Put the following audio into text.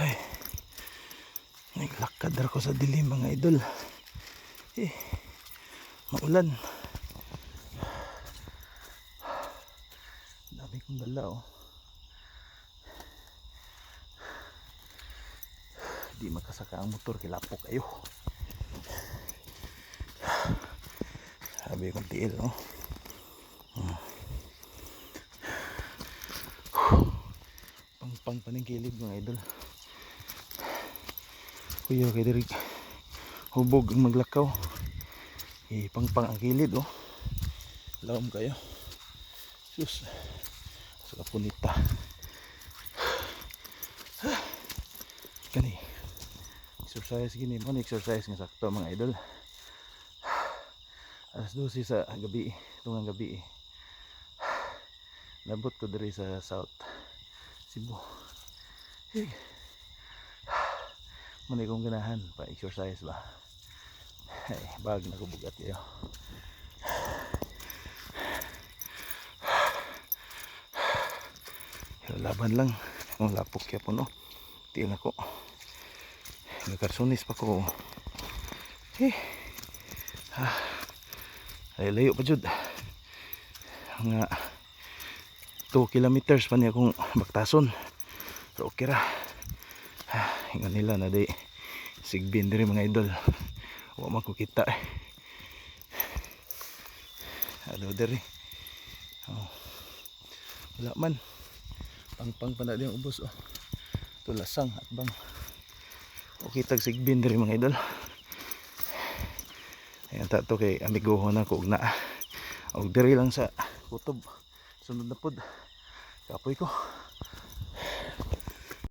Ay. Naglakad ako sa dilim mga idol. Eh. Maulan. Dami kong dala oh. Di makasaka ang motor kilapok kayo. Sabi kong tiil oh. pang pang paningkilid mga idol kuya kay diri hubog ang maglakaw. Eh pang pang ang kilid oh. Lawom kayo. Sus. Sa kapunita. Kani. Exercise gini. Mo exercise nga sakto mga idol. Alas 12 sa gabi. Tungang gabi eh. Nabot ko diri sa South Cebu. Hey. Muna kong ganahan pa exercise ba. Hey, bag na kubugat kayo. Laban lang. Ang lapok kaya po no. Tiyan ako. Nagkarsunis pa ko. Hey. Ah. Ay layo pa jud. Nga 2 kilometers pa niya akong baktason pero okay ra ingon nila na di. Sigbin diri mga idol. Wa man ko kita. Eh. ano diri. Oh. wala man. Pang pang pa na di ang ubos oh. tulasang at bang. Okay tag sigbin diri mga idol. Ayan ta to kay amigoho na ko ug na og diri lang sa kutob. Sunod na pod. Kapoy ko